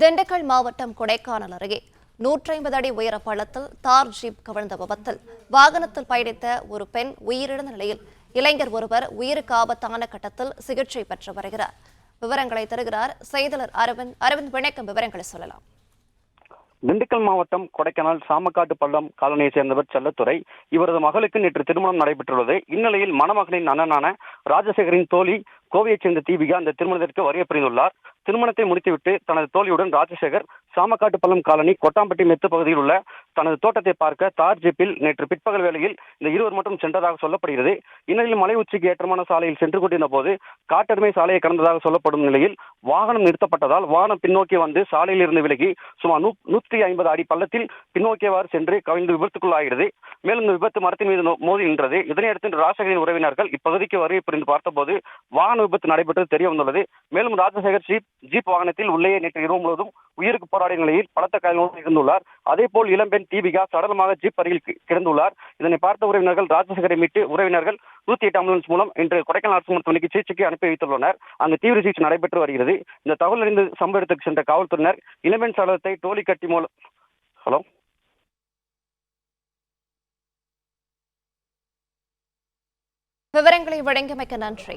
திண்டுக்கல் மாவட்டம் கொடைக்கானல் அருகே நூற்றி ஐம்பது அடி உயர பள்ளத்தில் தார் ஜீப் கவிழ்ந்த விபத்தில் வாகனத்தில் பயணித்த ஒரு பெண் உயிரிழந்த நிலையில் இளைஞர் ஒருவர் உயிருக்கு ஆபத்தான கட்டத்தில் சிகிச்சை பெற்று வருகிறார். விவரங்களை தருகிறார் செய்தலர் அரவிந்த். அரவிந்த் விளக்கம் விவரங்களை சொல்லலாம். திண்டுக்கல் மாவட்டம் கொடைக்கானல் சாமக்காட்டு பள்ளம் காலனியை சேர்ந்தவர் செல்லத்துறை. இவரது மகளுக்கு நேற்று திருமணம் நடைபெற்றுள்ளது. இந்நிலையில் மணமகனின் அண்ணனான ராஜசேகரின் தோழி கோவையைச் சேர்ந்த தீபிகா அந்த திருமணத்திற்கு வருகை புரிந்துள்ளார் திருமணத்தை முடித்துவிட்டு தனது தோழியுடன் ராஜசேகர் சாமக்காட்டு பள்ளம் காலனி கொட்டாம்பட்டி மெத்து பகுதியில் உள்ள தனது தோட்டத்தை பார்க்க தார் ஜீப்பில் நேற்று பிற்பகல் வேளையில் இந்த இருவர் மட்டும் சென்றதாக சொல்லப்படுகிறது. இந்நிலையில் மலை உச்சிக்கு ஏற்றமான சாலையில் சென்று கொண்டிருந்த போது காட்டெருமை சாலையை கடந்ததாக சொல்லப்படும் நிலையில் வாகனம் நிறுத்தப்பட்டதால் வாகனம் பின்னோக்கி வந்து சாலையில் இருந்து விலகி சுமார் நூ நூற்றி ஐம்பது அடி பள்ளத்தில் பின்னோக்கியவாறு சென்று கவிழ்ந்து விபத்துக்குள்ளாகிறது. மேலும் இந்த விபத்து மரத்தின் மீது மோதி நின்றது. இதனையடுத்து ராஜசேகரின் உறவினர்கள் இப்பகுதிக்கு வருகை புரிந்து பார்த்தபோது வாகன விபத்து நடைபெற்றது தெரிய வந்துள்ளது மேலும் ராஜசேகர் ஜீப் ஜீப் வாகனத்தில் உள்ளே நேற்று இரவு முழுவதும் உயிருக்கு போராடிய நிலையில் பலத்த காயங்களுடன் இருந்துள்ளார். அதே போல் இளம்பெண் தீபிகா சடலமாக ஜீப் அருகில் கிடந்துள்ளார். இதனை பார்த்த உறவினர்கள் ராஜசேகரை மீட்டு உறவினர்கள் நூத்தி எட்டு ஆம்புலன்ஸ் மூலம் இன்று கொடைக்கானல் அரசு மருத்துவமனைக்கு சிகிச்சைக்கு அனுப்பி வைத்துள்ளனர். அங்கு தீவிர சிகிச்சை நடைபெற்று வருகிறது. இந்த தகவல் அறிந்து சம்பவ இடத்துக்கு சென்ற காவல்துறையினர் இளம்பெண் சடலத்தை டோலி கட்டி மூலம் ஹலோ? விவரங்களை வழங்கியமைக்க நன்றி.